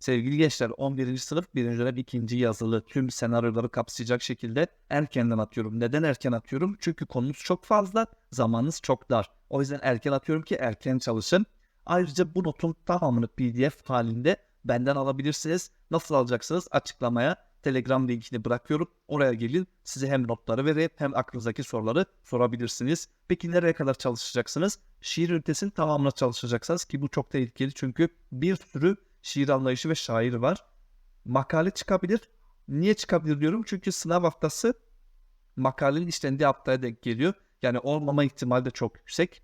Sevgili gençler 11. sınıf 1. dönem 2. yazılı tüm senaryoları kapsayacak şekilde erkenden atıyorum. Neden erken atıyorum? Çünkü konumuz çok fazla, zamanınız çok dar. O yüzden erken atıyorum ki erken çalışın. Ayrıca bu notun tamamını PDF halinde benden alabilirsiniz. Nasıl alacaksınız? Açıklamaya Telegram linkini bırakıyorum. Oraya gelin size hem notları vereyim hem aklınızdaki soruları sorabilirsiniz. Peki nereye kadar çalışacaksınız? Şiir ünitesinin tamamına çalışacaksınız ki bu çok tehlikeli çünkü bir sürü şiir anlayışı ve şair var. Makale çıkabilir. Niye çıkabilir diyorum? Çünkü sınav haftası makalenin işlendiği haftaya denk geliyor. Yani olmama ihtimali de çok yüksek.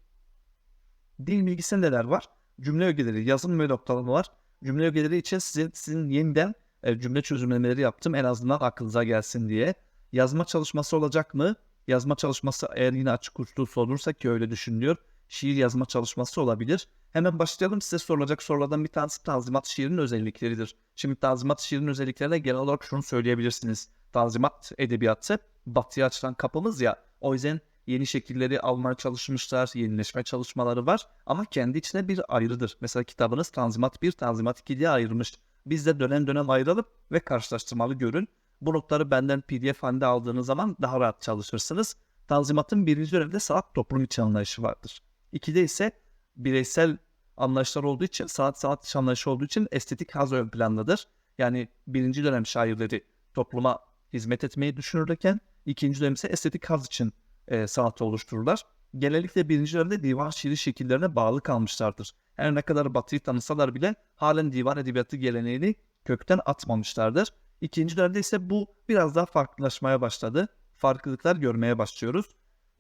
Dil bilgisinde neler var? Cümle ögeleri, yazım ve noktalama var. Cümle ögeleri için sizin, sizin yeniden e, cümle çözümlemeleri yaptım. En azından aklınıza gelsin diye. Yazma çalışması olacak mı? Yazma çalışması eğer yine açık uçlu sorulursa ki öyle düşünülüyor. Şiir yazma çalışması olabilir. Hemen başlayalım. Size sorulacak sorulardan bir tanesi Tanzimat şiirinin özellikleridir. Şimdi Tanzimat şiirinin özelliklerine genel olarak şunu söyleyebilirsiniz. Tanzimat edebiyatı batıya açılan kapımız ya. O yüzden yeni şekilleri almaya çalışmışlar, yenileşme çalışmaları var ama kendi içine bir ayrıdır. Mesela kitabınız Tanzimat 1, Tanzimat 2 diye ayrılmış. Biz de dönem dönem ayrılıp ve karşılaştırmalı görün. Bu notları benden PDF halinde aldığınız zaman daha rahat çalışırsınız. Tanzimat'ın birinci dönemde sanat toplum içi anlayışı vardır. İkide ise bireysel anlayışlar olduğu için, sanat sanat içi anlayışı olduğu için estetik haz ön plandadır. Yani birinci dönem şairleri topluma hizmet etmeyi düşünürken ikinci dönem ise estetik haz için e, sanatı oluştururlar. Genellikle birinci dönemde divan şiiri şekillerine bağlı kalmışlardır. Her ne kadar batıyı tanısalar bile halen divan edebiyatı geleneğini kökten atmamışlardır. İkinci dönemde ise bu biraz daha farklılaşmaya başladı. Farklılıklar görmeye başlıyoruz.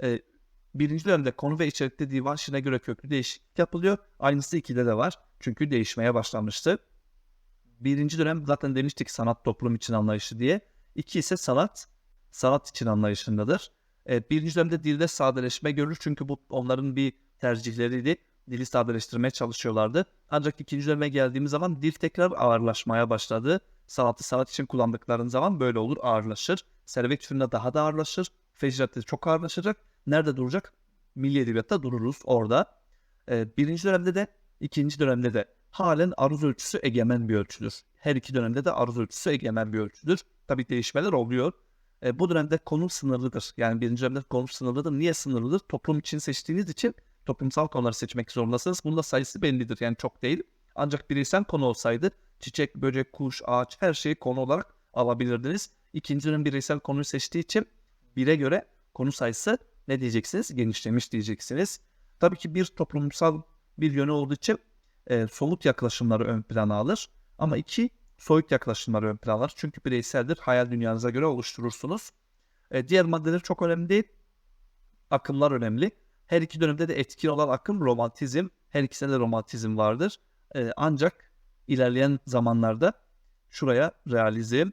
E, birinci dönemde konu ve içerikte divan şiirine göre köklü değişiklik yapılıyor. Aynısı ikide de var. Çünkü değişmeye başlamıştı. Birinci dönem zaten demiştik sanat toplum için anlayışı diye. İki ise sanat, sanat için anlayışındadır. E, birinci dönemde dilde sadeleşme görülür çünkü bu onların bir tercihleriydi. Dili sadeleştirmeye çalışıyorlardı. Ancak ikinci döneme geldiğimiz zaman dil tekrar ağırlaşmaya başladı. Sanatı sanat için kullandıkları zaman böyle olur ağırlaşır. Servet türünde daha da ağırlaşır. Fecratte çok ağırlaşacak. Nerede duracak? Milli Edebiyat'ta dururuz orada. E, birinci dönemde de ikinci dönemde de halen aruz ölçüsü egemen bir ölçüdür. Her iki dönemde de aruz ölçüsü egemen bir ölçüdür. Tabi değişmeler oluyor. E, bu dönemde konu sınırlıdır. Yani birinci dönemde konu sınırlıdır. Niye sınırlıdır? Toplum için seçtiğiniz için toplumsal konuları seçmek zorundasınız. Bunun da sayısı bellidir. Yani çok değil. Ancak bireysel konu olsaydı çiçek, böcek, kuş, ağaç her şeyi konu olarak alabilirdiniz. İkinci dönem bireysel konuyu seçtiği için bire göre konu sayısı ne diyeceksiniz? Genişlemiş diyeceksiniz. Tabii ki bir toplumsal bir yönü olduğu için e, somut yaklaşımları ön plana alır. Ama iki soyut yaklaşımları ön plana alır. Çünkü bireyseldir. Hayal dünyanıza göre oluşturursunuz. E, diğer maddeler çok önemli değil. Akımlar önemli. Her iki dönemde de etkin olan akım romantizm. Her ikisinde de romantizm vardır. E, ancak ilerleyen zamanlarda şuraya realizm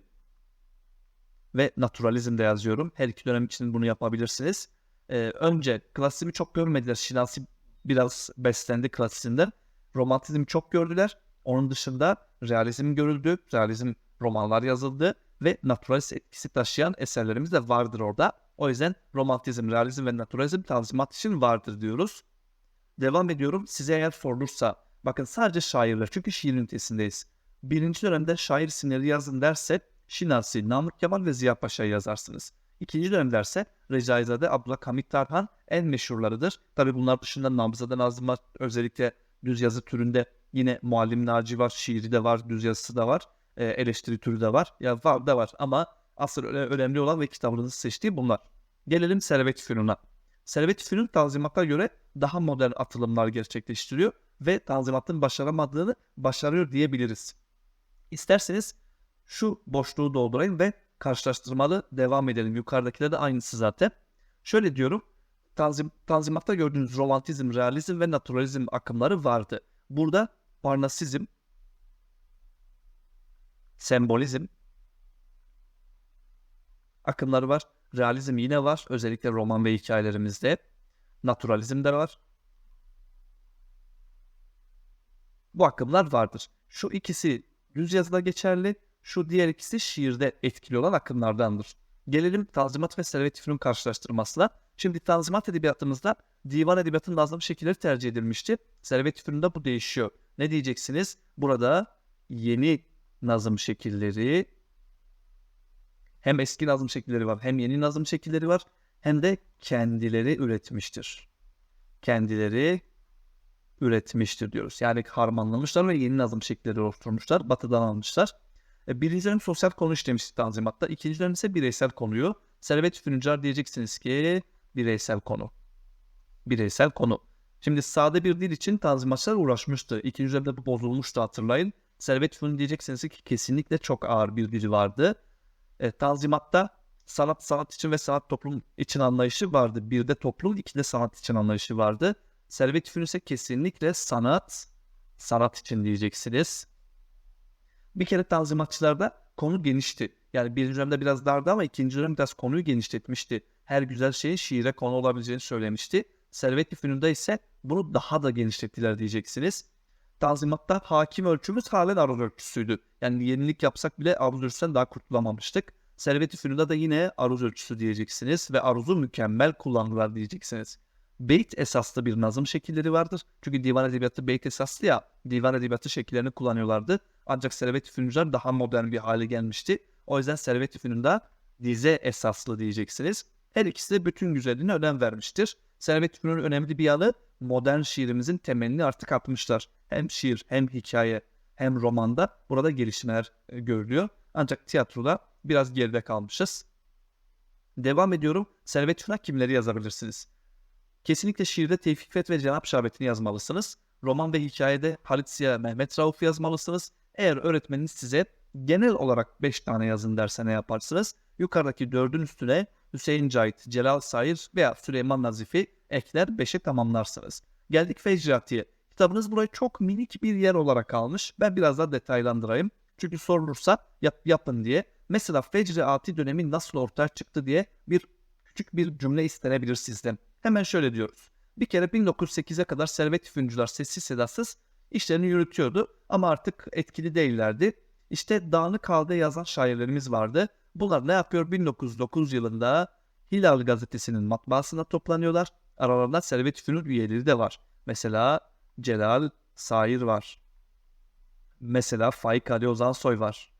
ve naturalizm de yazıyorum. Her iki dönem için bunu yapabilirsiniz. E, önce klasizmi çok görmediler. Şinasi biraz beslendi klasizmden. Romantizmi çok gördüler. Onun dışında realizm görüldü. Realizm romanlar yazıldı ve naturalist etkisi taşıyan eserlerimiz de vardır orada. O yüzden romantizm, realizm ve naturalizm tanzimat için vardır diyoruz. Devam ediyorum. Size eğer sorulursa bakın sadece şairler çünkü şiir ünitesindeyiz. Birinci dönemde şair isimleri yazın derse Şinasi, Namık Kemal ve Ziya Paşa'yı yazarsınız. İkinci dönem derse Recaizade, Abdülhamit Tarhan en meşhurlarıdır. Tabi bunlar dışında Namzade Nazım var. Özellikle düz yazı türünde yine Muallim Naci var, şiiri de var, düz yazısı da var, e, eleştiri türü de var. Ya var da var ama asıl önemli olan ve kitabınızı seçtiği bunlar. Gelelim Servet Fünun'a. Servet Fünun tanzimata göre daha modern atılımlar gerçekleştiriyor ve tanzimatın başaramadığını başarıyor diyebiliriz. İsterseniz şu boşluğu doldurayım ve karşılaştırmalı devam edelim. Yukarıdakiler de aynısı zaten. Şöyle diyorum. Tanzim, tanzimatta gördüğünüz romantizm, realizm ve naturalizm akımları vardı. Burada parnasizm, sembolizm akımları var. Realizm yine var. Özellikle roman ve hikayelerimizde. Naturalizm de var. Bu akımlar vardır. Şu ikisi düz yazıda geçerli. Şu diğer ikisi şiirde etkili olan akımlardandır. Gelelim Tanzimat ve Servet Fünun karşılaştırmasına. Şimdi Tanzimat edebiyatımızda divan edebiyatının nazım şekilleri tercih edilmişti. Servet Fünun'da bu değişiyor. Ne diyeceksiniz? Burada yeni nazım şekilleri hem eski nazım şekilleri var hem yeni nazım şekilleri var hem de kendileri üretmiştir. Kendileri üretmiştir diyoruz. Yani harmanlamışlar ve yeni nazım şekilleri oluşturmuşlar. Batı'dan almışlar. E, birinci dönem sosyal konu işlemiştik Tanzimat'ta. İkinci dönem ise bireysel konuyu. Servet Füncar diyeceksiniz ki bireysel konu. Bireysel konu. Şimdi sade bir dil için tanzimatçılar uğraşmıştı. İkinci dönemde bu bozulmuştu hatırlayın. Servet Fünun diyeceksiniz ki kesinlikle çok ağır bir dili vardı. E, tanzimatta sanat sanat için ve sanat toplum için anlayışı vardı. Bir de toplum, iki de sanat için anlayışı vardı. Servet Fünun ise kesinlikle sanat, sanat için diyeceksiniz. Bir kere tanzimatçılarda konu genişti. Yani birinci dönemde biraz dardı ama ikinci dönem biraz konuyu genişletmişti. Her güzel şeyin şiire konu olabileceğini söylemişti. Servet-i Fünun'da ise bunu daha da genişlettiler diyeceksiniz. Tanzimat'ta hakim ölçümüz halen aruz ölçüsüydü. Yani yenilik yapsak bile aruz ölçüsünden daha kurtulamamıştık. Servet-i Fünun'da da yine aruz ölçüsü diyeceksiniz ve aruzu mükemmel kullandılar diyeceksiniz. Beyt esaslı bir nazım şekilleri vardır. Çünkü divan edebiyatı beyt esaslı ya divan edebiyatı şekillerini kullanıyorlardı. Ancak Servet-i Fünuncular daha modern bir hale gelmişti. O yüzden Servet-i Fünun'da dize esaslı diyeceksiniz. Her ikisi de bütün güzelliğine önem vermiştir. Servet Fünun'un önemli bir yanı modern şiirimizin temelini artık atmışlar. Hem şiir hem hikaye hem romanda burada gelişmeler e, görülüyor. Ancak tiyatroda biraz geride kalmışız. Devam ediyorum. Servet Fünun'a kimleri yazabilirsiniz? Kesinlikle şiirde Tevfik Fet ve Cenap Şerbeti'ni yazmalısınız. Roman ve hikayede Halit Ziya, Mehmet Rauf yazmalısınız. Eğer öğretmeniniz size genel olarak 5 tane yazın derse ne yaparsınız? Yukarıdaki 4'ün üstüne Hüseyin Cahit, Celal Sair veya Süleyman Nazifi ekler 5'e tamamlarsınız. Geldik Fecrati'ye. Kitabınız burayı çok minik bir yer olarak almış. Ben biraz daha detaylandırayım. Çünkü sorulursa yap, yapın diye. Mesela Fecrati dönemi nasıl ortaya çıktı diye bir küçük bir cümle istenebilir sizden. Hemen şöyle diyoruz. Bir kere 1908'e kadar servet füncüler sessiz sedasız işlerini yürütüyordu ama artık etkili değillerdi. İşte dağınık halde yazan şairlerimiz vardı. Bunlar ne yapıyor? 1909 yılında Hilal gazetesinin matbaasına toplanıyorlar. Aralarında Servet Fünun üyeleri de var. Mesela Celal Sair var. Mesela Faik Ali Ozansoy var.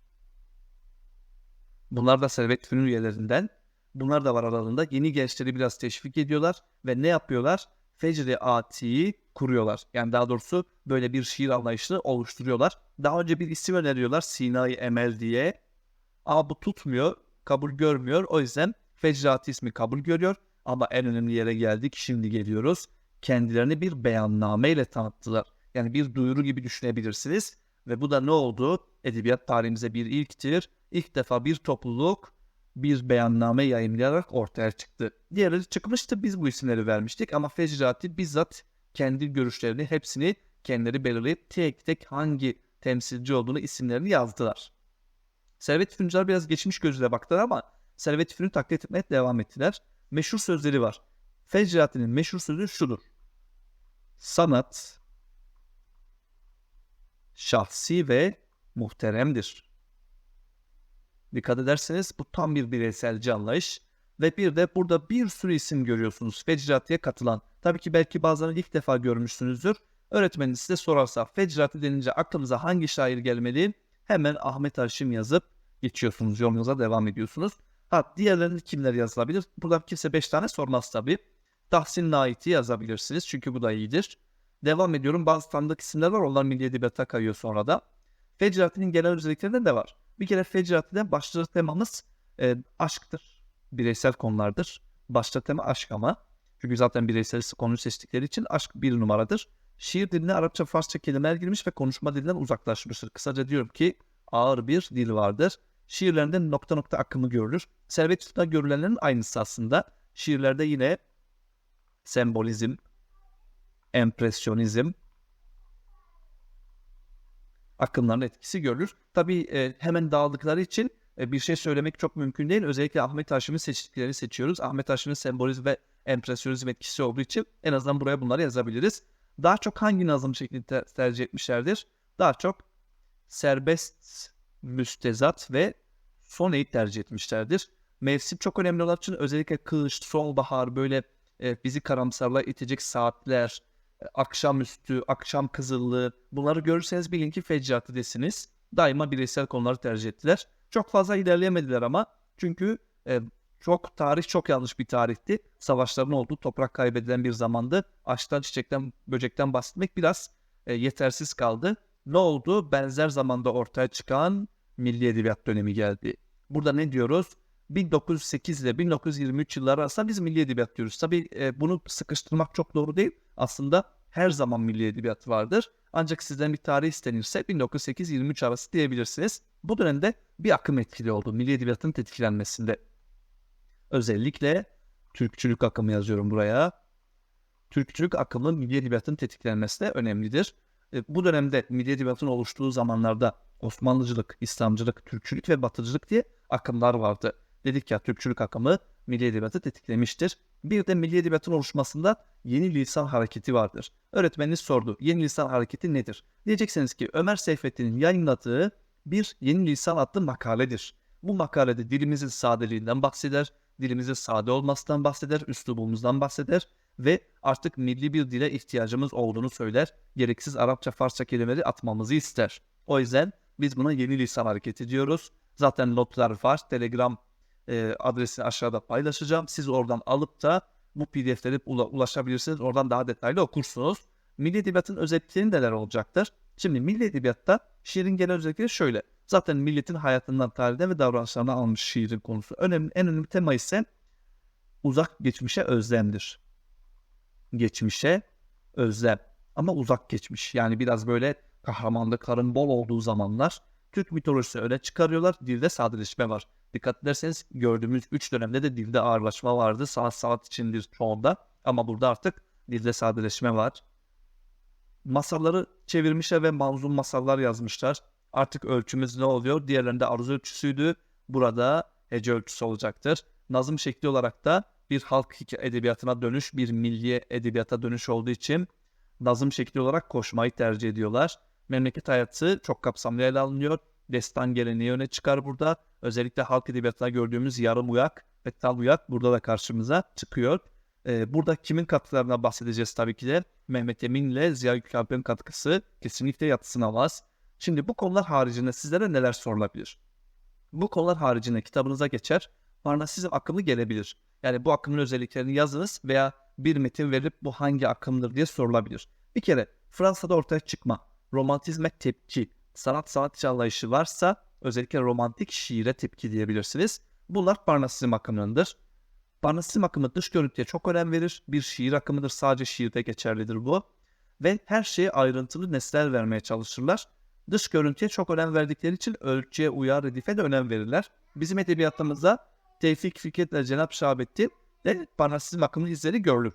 Bunlar da Servet Fünun üyelerinden. Bunlar da var aralarında. Yeni gençleri biraz teşvik ediyorlar ve ne yapıyorlar? Fecri Ati'yi kuruyorlar. Yani daha doğrusu böyle bir şiir anlayışını oluşturuyorlar. Daha önce bir isim öneriyorlar Sinai Emel diye. Ama bu tutmuyor, kabul görmüyor. O yüzden Fecrati ismi kabul görüyor. Ama en önemli yere geldik. Şimdi geliyoruz. Kendilerini bir beyanname ile tanıttılar. Yani bir duyuru gibi düşünebilirsiniz. Ve bu da ne oldu? Edebiyat tarihimize bir ilktir. İlk defa bir topluluk bir beyanname yayınlayarak ortaya çıktı. Diğerleri çıkmıştı biz bu isimleri vermiştik ama Fecrati bizzat kendi görüşlerini hepsini kendileri belirleyip tek tek hangi temsilci olduğunu isimlerini yazdılar. Servet Füncar biraz geçmiş gözüyle baktılar ama Servet Fün'ü taklit etmeye devam ettiler. Meşhur sözleri var. Fecrati'nin meşhur sözü şudur. Sanat şahsi ve muhteremdir. Dikkat ederseniz bu tam bir bireyselci anlayış. Ve bir de burada bir sürü isim görüyorsunuz Fecrati'ye katılan. Tabii ki belki bazılarını ilk defa görmüşsünüzdür. Öğretmeniniz size sorarsa Fecrati denince aklınıza hangi şair gelmeli? Hemen Ahmet Haşim yazıp geçiyorsunuz. Yolunuza devam ediyorsunuz. Ha diğerlerini kimler yazılabilir? Burada kimse 5 tane sormaz tabii. Tahsin Nait'i yazabilirsiniz çünkü bu da iyidir. Devam ediyorum. Bazı tanıdık isimler var. Onlar Milli Edebiyat'a kayıyor sonra da. Fecrati'nin genel özelliklerinde de var. Bir kere Fecrati'den başlıca temamız e, aşktır. Bireysel konulardır. Başta tema aşk ama. Çünkü zaten bireysel konuyu seçtikleri için aşk bir numaradır. Şiir diline Arapça, Farsça kelimeler girmiş ve konuşma dilinden uzaklaşmıştır. Kısaca diyorum ki ağır bir dil vardır. Şiirlerinde nokta nokta akımı görülür. Servet Fünun'da görülenlerin aynısı aslında. Şiirlerde yine sembolizm, empresyonizm, akımların etkisi görülür. Tabii e, hemen dağıldıkları için e, bir şey söylemek çok mümkün değil. Özellikle Ahmet Haşim'in seçtiklerini seçiyoruz. Ahmet Haşim'in sembolizm ve empresyonizm etkisi olduğu için en azından buraya bunları yazabiliriz. Daha çok hangi nazım şeklini ter- tercih etmişlerdir? Daha çok serbest, müstezat ve soneyi tercih etmişlerdir. Mevsim çok önemli olan için özellikle kış, sonbahar böyle e, bizi karamsarlığa itecek saatler, akşamüstü, akşam kızıllığı bunları görürseniz bilin ki desiniz. daima bireysel konuları tercih ettiler. Çok fazla ilerleyemediler ama çünkü e, çok tarih çok yanlış bir tarihti. Savaşların olduğu toprak kaybedilen bir zamandı. Açtan çiçekten böcekten bahsetmek biraz e, yetersiz kaldı. Ne oldu? Benzer zamanda ortaya çıkan milli edebiyat dönemi geldi. Burada ne diyoruz? 1908 ile 1923 yılları arasında biz milli edebiyat diyoruz. Tabii e, bunu sıkıştırmak çok doğru değil. Aslında her zaman milli edebiyat vardır. Ancak sizden bir tarih istenirse 1908-23 arası diyebilirsiniz. Bu dönemde bir akım etkili oldu milli edebiyatın tetiklenmesinde. Özellikle Türkçülük akımı yazıyorum buraya. Türkçülük akımı milli edebiyatın tetiklenmesinde önemlidir. E, bu dönemde milli edebiyatın oluştuğu zamanlarda Osmanlıcılık, İslamcılık, Türkçülük ve Batıcılık diye akımlar vardı. Dedik ya Türkçülük akımı milli edebiyatı tetiklemiştir. Bir de milli edebiyatın oluşmasında yeni lisan hareketi vardır. Öğretmeniniz sordu. Yeni lisan hareketi nedir? Diyeceksiniz ki Ömer Seyfettin'in yayınladığı bir yeni lisan adlı makaledir. Bu makalede dilimizin sadeliğinden bahseder, dilimizin sade olmasından bahseder, üslubumuzdan bahseder ve artık milli bir dile ihtiyacımız olduğunu söyler. Gereksiz Arapça, Farsça kelimeleri atmamızı ister. O yüzden biz buna yeni lisan hareketi diyoruz. Zaten notlar var. Telegram e, adresini aşağıda paylaşacağım. Siz oradan alıp da bu pdf'leri ula, ulaşabilirsiniz. Oradan daha detaylı okursunuz. Milli Edebiyat'ın özellikleri neler olacaktır? Şimdi Milli Edebiyat'ta şiirin genel özellikleri şöyle. Zaten milletin hayatından, tarihinden ve davranışlarından almış şiirin konusu. Önemli, en önemli tema ise uzak geçmişe özlemdir. Geçmişe özlem. Ama uzak geçmiş. Yani biraz böyle kahramanlıkların bol olduğu zamanlar Türk mitolojisi öne çıkarıyorlar. Dilde sadeleşme var. Dikkat ederseniz gördüğümüz 3 dönemde de dilde ağırlaşma vardı. Saat saat içindir çoğunda. Ama burada artık dilde sadeleşme var. Masalları çevirmişler ve manzum masallar yazmışlar. Artık ölçümüz ne oluyor? Diğerlerinde aruz ölçüsüydü. Burada hece ölçüsü olacaktır. Nazım şekli olarak da bir halk edebiyatına dönüş, bir milli edebiyata dönüş olduğu için nazım şekli olarak koşmayı tercih ediyorlar. Memleket hayatı çok kapsamlı ele alınıyor. Destan geleneği öne çıkar burada. Özellikle halk edebiyatında gördüğümüz yarım uyak ve tal uyak burada da karşımıza çıkıyor. Ee, burada kimin katkılarına bahsedeceğiz tabii ki de. Mehmet Emin ile Ziya Gökalp'in katkısı kesinlikle yatsınamaz. Şimdi bu konular haricinde sizlere neler sorulabilir? Bu konular haricinde kitabınıza geçer. Parnasizm akımı gelebilir. Yani bu akımın özelliklerini yazınız veya bir metin verip bu hangi akımdır diye sorulabilir. Bir kere Fransa'da ortaya çıkma, romantizme tepki, sanat sanatçı anlayışı varsa özellikle romantik şiire tepki diyebilirsiniz. Bunlar Parnasizm akımındır. Parnasizm akımı dış görüntüye çok önem verir. Bir şiir akımıdır. Sadece şiirde geçerlidir bu. Ve her şeye ayrıntılı nesneler vermeye çalışırlar. Dış görüntüye çok önem verdikleri için ölçüye, uyar, redife de önem verirler. Bizim edebiyatımızda Tevfik Fikret ile Cenab Şahabettin de Parnasizm akımının izleri görülür.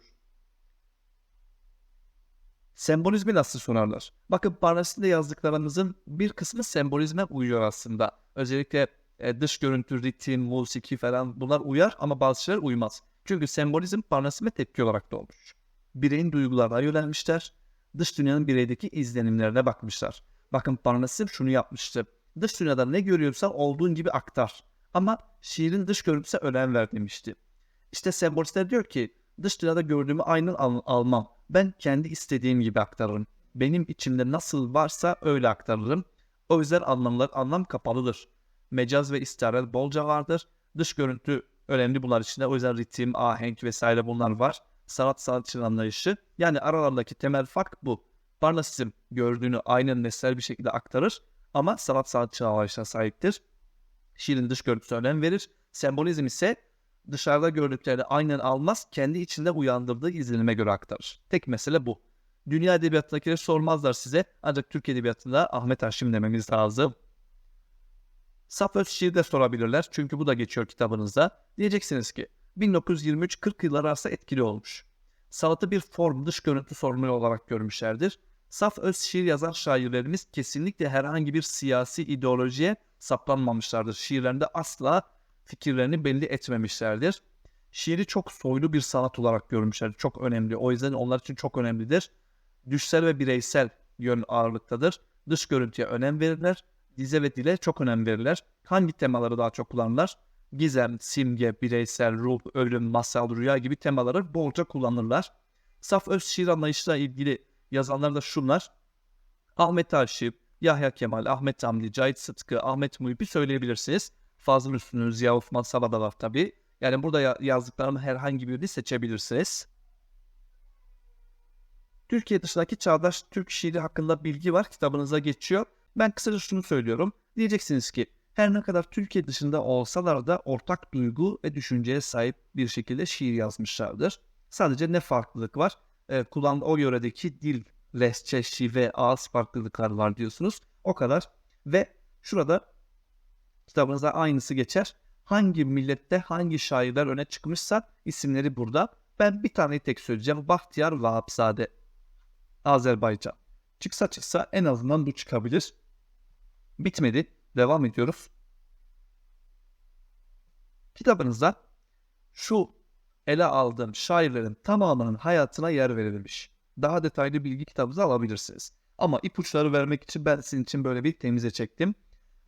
Sembolizmi nasıl sunarlar? Bakın Parnasizm'de yazdıklarımızın bir kısmı sembolizme uyuyor aslında. Özellikle e, dış görüntü, ritim, musiki falan bunlar uyar ama bazı şeyler uymaz. Çünkü sembolizm Parnasizm'e tepki olarak doğmuş. Bireyin duygularına yönelmişler. Dış dünyanın bireydeki izlenimlerine bakmışlar. Bakın Parnasizm şunu yapmıştı. Dış dünyada ne görüyorsan olduğun gibi aktar. Ama şiirin dış görüntüsü önem ver demişti. İşte sembolistler diyor ki dış dünyada gördüğümü aynen al- almam. Ben kendi istediğim gibi aktarırım. Benim içimde nasıl varsa öyle aktarırım. O yüzden anlamlar anlam kapalıdır. Mecaz ve istiaret bolca vardır. Dış görüntü önemli bunlar içinde. O yüzden ritim, ahenk vesaire bunlar var. Sanat sanatçının anlayışı. Yani aralarındaki temel fark bu. Parnasizm gördüğünü aynen nesnel bir şekilde aktarır ama sanat sanatçı anlayışına sahiptir. Şiirin dış görüntüsüne önem verir. Sembolizm ise dışarıda gördüklerini aynen almaz, kendi içinde uyandırdığı izlenime göre aktarır. Tek mesele bu. Dünya edebiyatındakileri sormazlar size ancak Türk edebiyatında Ahmet Haşim dememiz lazım. Saf öz şiir de sorabilirler çünkü bu da geçiyor kitabınızda. Diyeceksiniz ki 1923-40 yıllar arası etkili olmuş. Sanatı bir form dış görüntü sorunu olarak görmüşlerdir. Saf öz şiir yazan şairlerimiz kesinlikle herhangi bir siyasi ideolojiye saplanmamışlardır. Şiirlerinde asla fikirlerini belli etmemişlerdir. Şiiri çok soylu bir sanat olarak görmüşlerdir. Çok önemli. O yüzden onlar için çok önemlidir. Düşsel ve bireysel yön ağırlıktadır. Dış görüntüye önem verirler. Dize ve dile çok önem verirler. Hangi temaları daha çok kullanırlar? Gizem, simge, bireysel, ruh, ölüm, masal, rüya gibi temaları bolca kullanırlar. Saf öz şiir anlayışıyla ilgili yazanlar da şunlar. Ahmet Arşiv, Yahya Kemal, Ahmet Hamdi, Cahit Sıtkı, Ahmet Muhib'i söyleyebilirsiniz. Fazıl Üstün'ün, Ziya Osman Saba da var tabii. Yani burada ya- yazdıklarımın herhangi birini seçebilirsiniz. Türkiye dışındaki çağdaş Türk şiiri hakkında bilgi var. Kitabınıza geçiyor. Ben kısaca şunu söylüyorum. Diyeceksiniz ki her ne kadar Türkiye dışında olsalar da ortak duygu ve düşünceye sahip bir şekilde şiir yazmışlardır. Sadece ne farklılık var? Ee, kullandığı o yöredeki dil, lehçe, şive, ağız farklılıklar var diyorsunuz. O kadar. Ve şurada kitabınızda aynısı geçer. Hangi millette hangi şairler öne çıkmışsa isimleri burada. Ben bir tane tek söyleyeceğim. Bahtiyar Vahapzade. Azerbaycan. Çıksa çıksa en azından bu çıkabilir. Bitmedi. Devam ediyoruz. Kitabınızda şu ele aldığım şairlerin tamamının hayatına yer verilmiş. Daha detaylı bilgi kitabınızı alabilirsiniz. Ama ipuçları vermek için ben sizin için böyle bir temize çektim.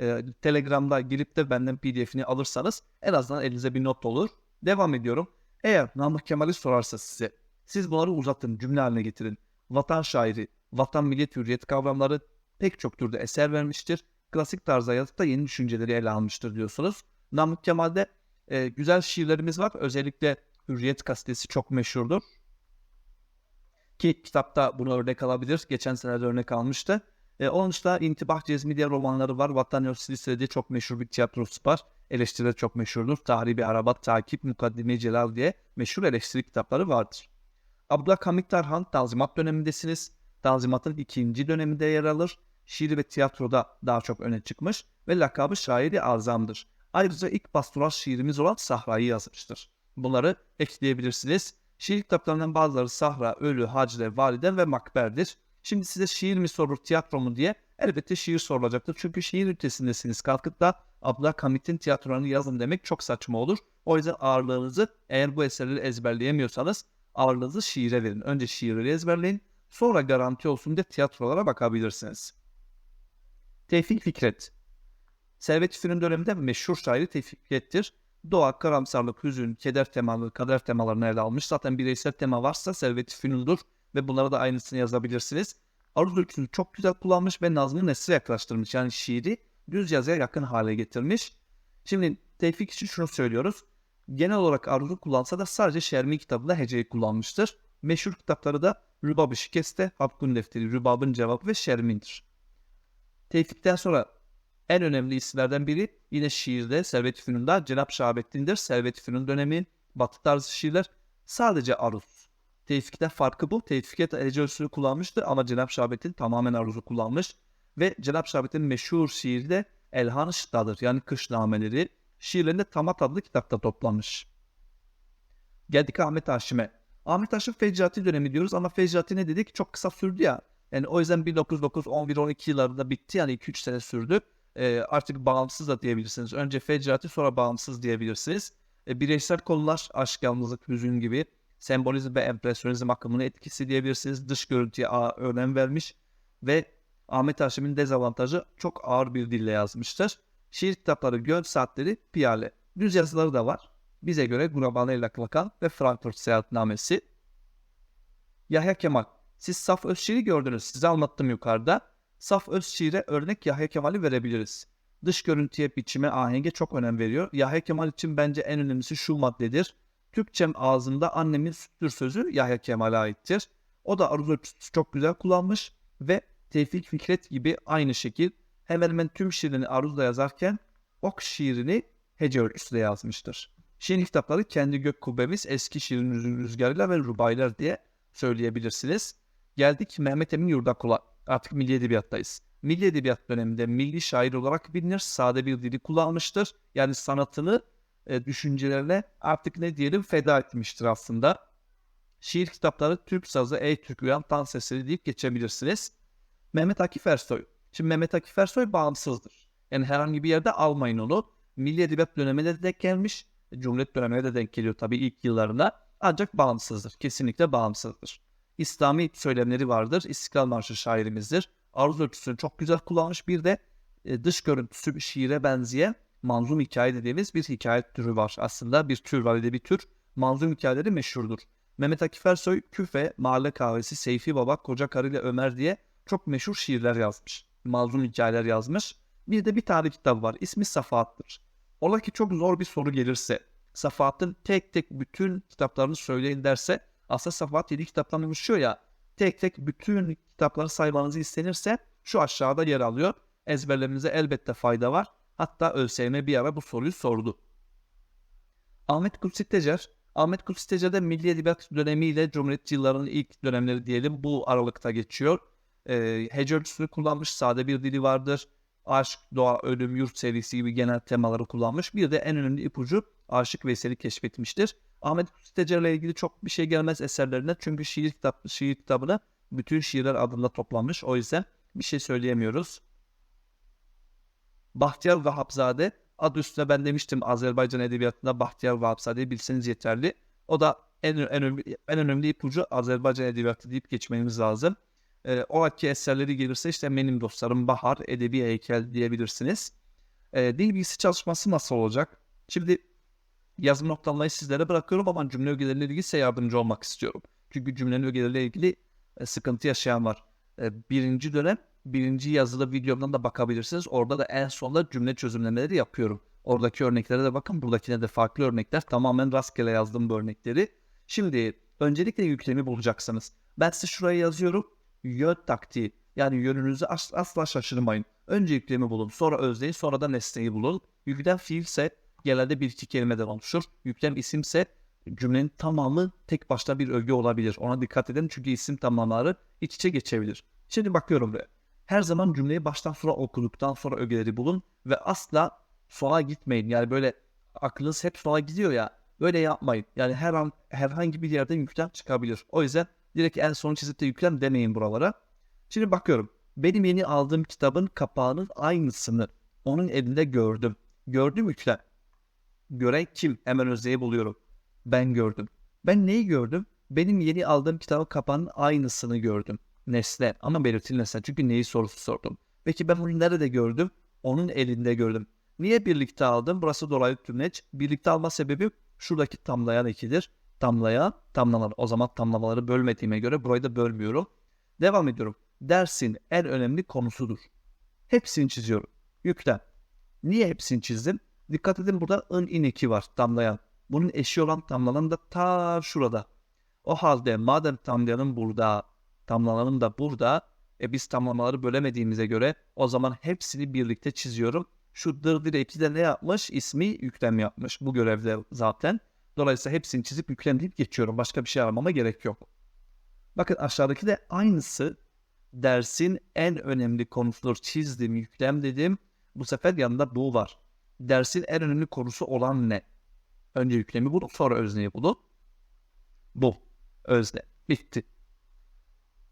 Ee, Telegram'da girip de benden pdf'ini alırsanız en azından elinize bir not olur. Devam ediyorum. Eğer Namık Kemal'i sorarsa size, siz bunları uzatın, cümle haline getirin. Vatan şairi, vatan milliyet hürriyet kavramları pek çok türde eser vermiştir. Klasik tarzda yazıp da yeni düşünceleri ele almıştır diyorsunuz. Namık Kemal'de e, güzel şiirlerimiz var. Özellikle Hürriyet gazetesi çok meşhurdur. Ki kitapta bunu örnek alabilir. Geçen sene örnek almıştı. E, onun dışında İntibah Cezmi diye romanları var. Vatan Yolcusu Lise'de çok meşhur bir tiyatrosu var. Eleştiriler çok meşhurdur. Tarihi bir Arabat, Takip, Mukaddime Celal diye meşhur eleştiri kitapları vardır. Abdülhamit Tarhan Tanzimat dönemindesiniz. Tanzimat'ın ikinci döneminde yer alır. Şiir ve tiyatroda daha çok öne çıkmış ve lakabı şairi azamdır. Ayrıca ilk pastoral şiirimiz olan Sahra'yı yazmıştır. Bunları ekleyebilirsiniz. Şiir kitaplarından bazıları Sahra, Ölü, Hacle, Valide ve Makber'dir. Şimdi size şiir mi sorulur, tiyatro mu diye elbette şiir sorulacaktır. Çünkü şiir ünitesindesiniz. Kalkıp da Abdülhamit'in tiyatrolarını yazın demek çok saçma olur. O yüzden ağırlığınızı eğer bu eserleri ezberleyemiyorsanız ağırlığınızı şiire verin. Önce şiirleri ezberleyin. Sonra garanti olsun diye tiyatrolara bakabilirsiniz. Tevfik Fikret Servet Fünun döneminde meşhur şairi Tevfik Fikret'tir. Doğa, karamsarlık, hüzün, keder temaları, kader temalarını ele almış. Zaten bireysel tema varsa Servet Fünun'dur ve bunlara da aynısını yazabilirsiniz. Aruz ülküsünü çok güzel kullanmış ve nazmı nesre yaklaştırmış. Yani şiiri düz yazıya yakın hale getirmiş. Şimdi Tevfik için şunu söylüyoruz. Genel olarak aruz'u kullansa da sadece Şermi kitabında heceyi kullanmıştır. Meşhur kitapları da Rübab-ı Şikeste, Habkun Defteri, Rübab'ın Cevabı ve Şermin'dir. Tevfik'ten sonra en önemli isimlerden biri yine şiirde Servet-i Fünun'da Cenab Şahabettin'dir. Servet-i Fünun dönemi Batı tarzı şiirler sadece aruz. Tevfik'ten farkı bu. Tevfik'e hece ölçüsünü kullanmıştır ama Cenab Şahabettin tamamen aruzu kullanmış. Ve Cenab Şahabettin'in meşhur şiiri de Elhan Şık'tadır. Yani kış nameleri. Şiirlerinde Tamat adlı kitapta toplanmış. Geldik Ahmet Haşim'e. Ahmet Haşim Fecrati dönemi diyoruz ama Fecrati ne dedik? Çok kısa sürdü ya. Yani o yüzden 1909, 11, 12 yıllarında bitti. Yani 2-3 sene sürdü. E, artık bağımsız da diyebilirsiniz. Önce Fecrati sonra bağımsız diyebilirsiniz. E, bireysel konular aşk, yalnızlık, hüzün gibi sembolizm ve empresyonizm akımının etkisi diyebilirsiniz. Dış görüntüye önem vermiş ve Ahmet Haşim'in dezavantajı çok ağır bir dille yazmıştır. Şiir kitapları, göl saatleri, piyale. Düz yazıları da var. Bize göre Gurabane ile Klakan ve Frankfurt Seyahatnamesi. Yahya Kemal. Siz Saf Özşiir'i gördünüz. Size anlattım yukarıda. Saf Özşiir'e örnek Yahya Kemal'i verebiliriz. Dış görüntüye, biçime, ahenge çok önem veriyor. Yahya Kemal için bence en önemlisi şu maddedir. Türkçem ağzında annemin süttür sözü Yahya Kemal'e aittir. O da aruz çok güzel kullanmış ve Tevfik Fikret gibi aynı şekil hemen hemen tüm şiirini aruzla yazarken ok şiirini hece ölçüsüyle yazmıştır. Şiir kitapları kendi gök kubbemiz eski şiirin rüzgarıyla ve rubaylar diye söyleyebilirsiniz. Geldik Mehmet Emin Yurdakula. Artık milli edebiyattayız. Milli edebiyat döneminde milli şair olarak bilinir. Sade bir dili kullanmıştır. Yani sanatını e, düşüncelerine artık ne diyelim feda etmiştir aslında. Şiir kitapları Türk sazı, ey Türk uyan tan sesleri deyip geçebilirsiniz. Mehmet Akif Ersoy. Şimdi Mehmet Akif Ersoy bağımsızdır. Yani herhangi bir yerde almayın onu. Milli Edebiyat dönemine de denk gelmiş. Cumhuriyet dönemine de denk geliyor tabii ilk yıllarında. Ancak bağımsızdır. Kesinlikle bağımsızdır. İslami söylemleri vardır. İstiklal Marşı şairimizdir. Aruz ölçüsünü çok güzel kullanmış. Bir de e, dış görüntüsü şiire benzeyen manzum hikaye dediğimiz bir hikaye türü var. Aslında bir tür var bir tür. Manzum hikayeleri meşhurdur. Mehmet Akif Ersoy Küfe, Mahalle Kahvesi, Seyfi Baba, Koca Karı ile Ömer diye çok meşhur şiirler yazmış. mazlum hikayeler yazmış. Bir de bir tane kitap var. İsmi Safahat'tır. Ola ki çok zor bir soru gelirse, Safahat'ın tek tek bütün kitaplarını söyleyin derse, aslında Safahat 7 kitaptan oluşuyor ya, tek tek bütün kitapları saymanızı istenirse şu aşağıda yer alıyor. Ezberlemenize elbette fayda var. Hatta ÖSYM bir ara bu soruyu sordu. Ahmet Kutsi Tecer, Ahmet Kutsi Tecer'de Milli Edebiyat dönemiyle Cumhuriyetçi yılların ilk dönemleri diyelim bu aralıkta geçiyor. Ee, hece ölçüsünü kullanmış, sade bir dili vardır. Aşk, doğa, ölüm, yurt serisi gibi genel temaları kullanmış. Bir de en önemli ipucu Aşık Veysel'i keşfetmiştir. Ahmet Kutsi Tecer'le ilgili çok bir şey gelmez eserlerine çünkü şiir, kitap, şiir kitabını bütün şiirler adında toplanmış. O yüzden bir şey söyleyemiyoruz. Bahtiyar Vahapzade adı üstüne ben demiştim Azerbaycan edebiyatında Bahtiyar Vahapzade'yi bilseniz yeterli. O da en, en, en önemli ipucu Azerbaycan edebiyatı deyip geçmemiz lazım. E, o anki eserleri gelirse işte benim dostlarım Bahar, Edebi Heykel diyebilirsiniz. E, dil bilgisi çalışması nasıl olacak? Şimdi yazım noktalayı sizlere bırakıyorum ama cümle ögeleriyle ilgili size yardımcı olmak istiyorum. Çünkü cümlenin ögeleriyle ilgili e, sıkıntı yaşayan var. E, birinci dönem birinci yazılı videomdan da bakabilirsiniz. Orada da en sonda cümle çözümlemeleri yapıyorum. Oradaki örneklere de bakın. Buradakine de farklı örnekler. Tamamen rastgele yazdım bu örnekleri. Şimdi öncelikle yüklemi bulacaksınız. Ben size şuraya yazıyorum. Yön taktiği. Yani yönünüzü as- asla şaşırmayın. Önce yüklemi bulun. Sonra özneyi. Sonra da nesneyi bulun. Yüklem fiilse genelde bir iki kelimeden oluşur. Yüklem isimse cümlenin tamamı tek başına bir öge olabilir. Ona dikkat edin çünkü isim tamamları iç içe geçebilir. Şimdi bakıyorum buraya. Her zaman cümleyi baştan sona okuduktan sonra ögeleri bulun ve asla sola gitmeyin. Yani böyle aklınız hep sola gidiyor ya. Böyle yapmayın. Yani her an herhangi bir yerden yüklem çıkabilir. O yüzden direkt en son çizip de yüklem demeyin buralara. Şimdi bakıyorum. Benim yeni aldığım kitabın kapağının aynısını onun elinde gördüm. Gördüm yüklem. Gören kim? Hemen özneyi buluyorum. Ben gördüm. Ben neyi gördüm? Benim yeni aldığım kitabın kapağının aynısını gördüm nesne ama belirtili nesne. Çünkü neyi sorusu sordum. Peki ben bunu nerede gördüm? Onun elinde gördüm. Niye birlikte aldım? Burası dolaylı tümleç. Birlikte alma sebebi şuradaki tamlayan ikidir. Tamlayan, tamlanan. O zaman tamlamaları bölmediğime göre burayı da bölmüyorum. Devam ediyorum. Dersin en önemli konusudur. Hepsini çiziyorum. Yüklem. Niye hepsini çizdim? Dikkat edin burada ın in eki var tamlayan. Bunun eşi olan tamlanan da ta şurada. O halde madem tamlayanın burada, tamlamalarım da burada. E biz tamlamaları bölemediğimize göre o zaman hepsini birlikte çiziyorum. Şu dırdır eki de ne yapmış? İsmi yüklem yapmış bu görevde zaten. Dolayısıyla hepsini çizip yüklem deyip geçiyorum. Başka bir şey aramama gerek yok. Bakın aşağıdaki de aynısı. Dersin en önemli konusudur. Çizdim, yüklem dedim. Bu sefer yanında bu var. Dersin en önemli konusu olan ne? Önce yüklemi bulun, sonra özneyi bulun. Bu. Özne. Bitti.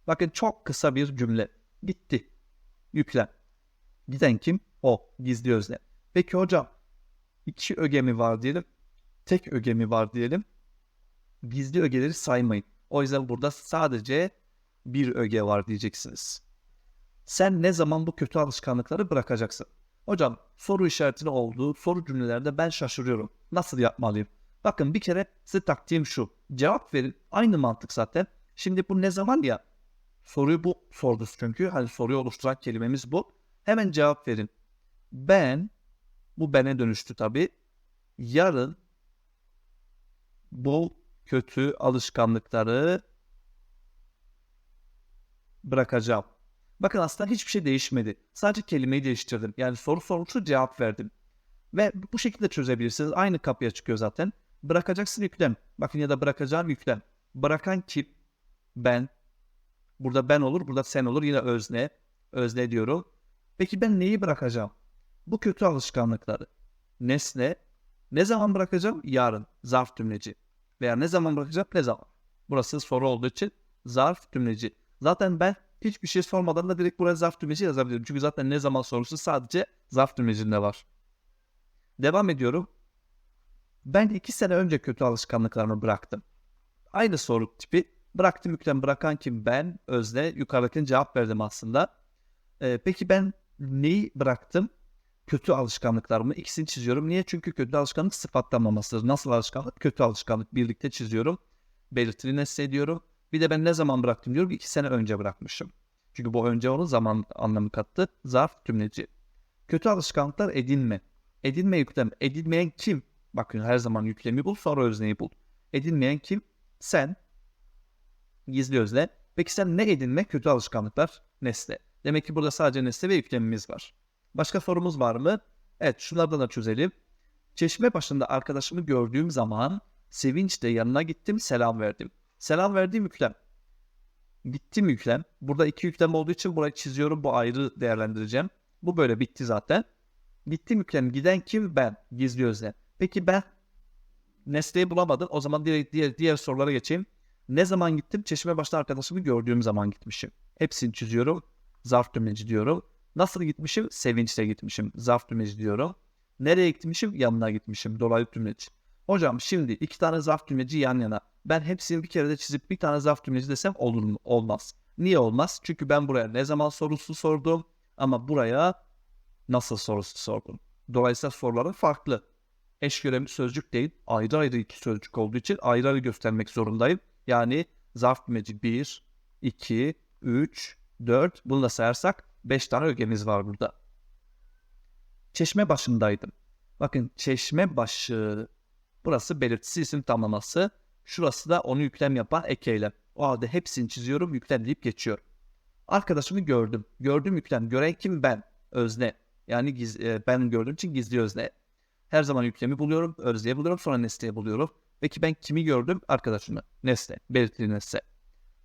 Bakın çok kısa bir cümle. Bitti. Yüklem. Giden kim? O. Gizli özne. Peki hocam iki ögemi var diyelim. Tek ögemi var diyelim. Gizli ögeleri saymayın. O yüzden burada sadece bir öge var diyeceksiniz. Sen ne zaman bu kötü alışkanlıkları bırakacaksın? Hocam soru işaretini olduğu soru cümlelerde ben şaşırıyorum. Nasıl yapmalıyım? Bakın bir kere size taktiğim şu. Cevap verin. Aynı mantık zaten. Şimdi bu ne zaman ya? Soruyu bu sordu çünkü. Hani soruyu oluşturan kelimemiz bu. Hemen cevap verin. Ben, bu bene dönüştü tabi. Yarın bu kötü alışkanlıkları bırakacağım. Bakın aslında hiçbir şey değişmedi. Sadece kelimeyi değiştirdim. Yani soru sormuştu cevap verdim. Ve bu şekilde çözebilirsiniz. Aynı kapıya çıkıyor zaten. Bırakacaksın yüklem. Bakın ya da bırakacağım yüklem. Bırakan kim? Ben. Burada ben olur, burada sen olur. Yine özne. Özne diyorum. Peki ben neyi bırakacağım? Bu kötü alışkanlıkları. Nesne. Ne zaman bırakacağım? Yarın. Zarf tümleci. Veya ne zaman bırakacağım? Ne zaman? Burası soru olduğu için zarf tümleci. Zaten ben hiçbir şey sormadan da direkt buraya zarf tümleci yazabilirim. Çünkü zaten ne zaman sorusu sadece zarf tümlecinde var. Devam ediyorum. Ben iki sene önce kötü alışkanlıklarımı bıraktım. Aynı soru tipi. Bıraktım yüklem bırakan kim? Ben özne yukarıdakine cevap verdim aslında. Ee, peki ben neyi bıraktım? Kötü alışkanlıklarımı. İkisini çiziyorum. Niye? Çünkü kötü alışkanlık sıfatlanmamasıdır. Nasıl alışkanlık? Kötü alışkanlık. Birlikte çiziyorum. Belirtili nesne. Bir de ben ne zaman bıraktım diyorum. İki sene önce bırakmışım. Çünkü bu önce onun zaman anlamı kattı. Zarf tümleci. Kötü alışkanlıklar edinme. Edinme yüklem. Edinmeyen kim? Bakın her zaman yüklemi bul sonra özneyi bul. Edinmeyen kim? Sen. Gizli özne. Peki sen ne edinme? Kötü alışkanlıklar. Nesne. Demek ki burada sadece nesne ve yüklemimiz var. Başka sorumuz var mı? Evet şunlardan da çözelim. Çeşme başında arkadaşımı gördüğüm zaman sevinçle yanına gittim selam verdim. Selam verdiğim yüklem. Gittim yüklem. Burada iki yüklem olduğu için burayı çiziyorum. Bu ayrı değerlendireceğim. Bu böyle bitti zaten. Gittim yüklem. Giden kim? Ben. Gizli özne. Peki ben nesneyi bulamadım. O zaman diğer, diğer, diğer sorulara geçeyim. Ne zaman gittim? Çeşme başta arkadaşımı gördüğüm zaman gitmişim. Hepsini çiziyorum. Zarf tümleci diyorum. Nasıl gitmişim? Sevinçle gitmişim. Zarf tümleci diyorum. Nereye gitmişim? Yanına gitmişim. Dolaylı tümleci. Hocam şimdi iki tane zarf tümleci yan yana. Ben hepsini bir kere de çizip bir tane zarf tümleci desem olur mu? Olmaz. Niye olmaz? Çünkü ben buraya ne zaman sorusu sordum ama buraya nasıl sorusu sordum. Dolayısıyla soruları farklı. Eş görevli sözcük değil, ayrı ayrı iki sözcük olduğu için ayrı ayrı göstermek zorundayım. Yani zarf tümleci 1, 2, 3, 4 bunu da sayarsak 5 tane ögemiz var burada. Çeşme başındaydım. Bakın çeşme başı burası belirtisi isim tamlaması. Şurası da onu yüklem yapan ek eylem. O halde hepsini çiziyorum yüklem deyip geçiyorum. Arkadaşımı gördüm. Gördüm yüklem. Gören kim? Ben. Özne. Yani giz, e, ben gördüğüm için gizli özne. Her zaman yüklemi buluyorum. Özneyi buluyorum. Sonra nesneyi buluyorum. Peki ben kimi gördüm? Arkadaşımı. Nesne. Belirtili nesne.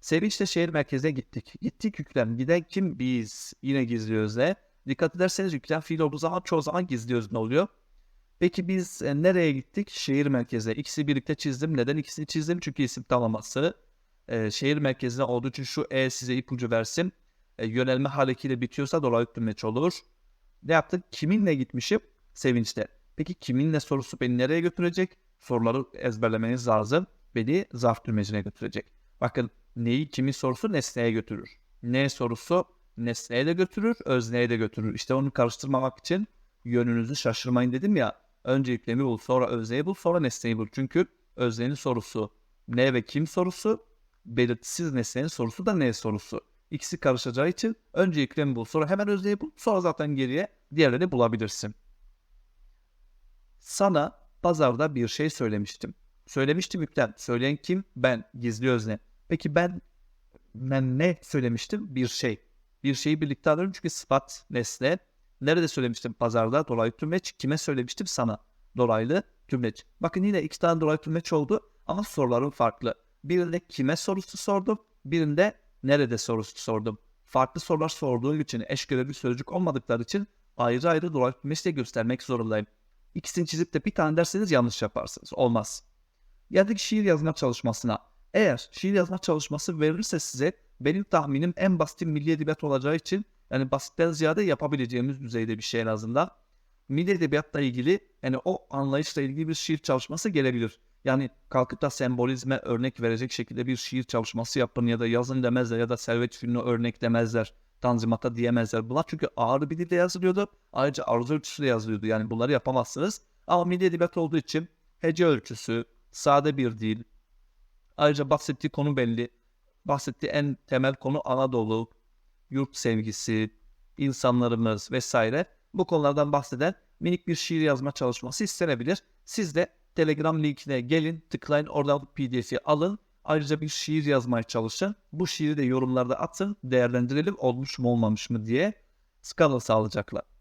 Sevinçle şehir merkezine gittik. Gittik yüklem. Giden kim? Biz. Yine gizli özne. Dikkat ederseniz yüklem fiil olduğu zaman çoğu zaman gizli özne oluyor. Peki biz e, nereye gittik? Şehir merkezine. İkisi birlikte çizdim. Neden ikisini çizdim? Çünkü isim tamlaması. E, şehir merkezine olduğu için şu E size ipucu versin. E, yönelme harekiyle bitiyorsa dolaylı tümleç olur. Ne yaptık? Kiminle gitmişim? Sevinçle. Peki kiminle sorusu beni nereye götürecek? Soruları ezberlemeniz lazım. Beni zarf tümlecine götürecek. Bakın neyi kimin sorusu nesneye götürür. Ne sorusu nesneye de götürür, özneye de götürür. İşte onu karıştırmamak için yönünüzü şaşırmayın dedim ya. Önce yüklemi bul, sonra özneyi bul, sonra nesneyi bul. Çünkü öznenin sorusu ne ve kim sorusu, belirtisiz nesnenin sorusu da ne sorusu. İkisi karışacağı için önce yüklemi bul, sonra hemen özneyi bul, sonra zaten geriye diğerlerini bulabilirsin. Sana pazarda bir şey söylemiştim. Söylemiştim yüklem. Söyleyen kim? Ben. Gizli özne. Peki ben ben ne söylemiştim? Bir şey. Bir şeyi birlikte alıyorum çünkü sıfat, nesne. Nerede söylemiştim? Pazarda dolaylı tümleç. Kime söylemiştim? Sana. Dolaylı tümleç. Bakın yine iki tane dolaylı tümleç oldu ama sorularım farklı. Birinde kime sorusu sordum. Birinde nerede sorusu sordum. Farklı sorular sorduğum için eş görevli sözcük olmadıkları için ayrı ayrı dolaylı tümleçle göstermek zorundayım. İkisini çizip de bir tane derseniz yanlış yaparsınız. Olmaz. Geldik şiir yazma çalışmasına. Eğer şiir yazma çalışması verirse size benim tahminim en basit milli edebiyat olacağı için yani basitten ziyade yapabileceğimiz düzeyde bir şey en azından. Milli edebiyatla ilgili yani o anlayışla ilgili bir şiir çalışması gelebilir. Yani kalkıp da sembolizme örnek verecek şekilde bir şiir çalışması yapın ya da yazın demezler ya da Servet Fünun'u örnek demezler. Tanzimata diyemezler. Bunlar çünkü ağır bir dilde yazılıyordu. Ayrıca aruz ölçüsü de yazılıyordu. Yani bunları yapamazsınız. Ama milli edebiyat olduğu için hece ölçüsü, sade bir dil, ayrıca bahsettiği konu belli. Bahsettiği en temel konu Anadolu, yurt sevgisi, insanlarımız vesaire. Bu konulardan bahseden minik bir şiir yazma çalışması istenebilir. Siz de Telegram linkine gelin, tıklayın, oradan pdf'i alın. Ayrıca bir şiir yazmaya çalışın. Bu şiiri de yorumlarda atın, değerlendirelim olmuş mu olmamış mı diye. Skala sağlayacaklar.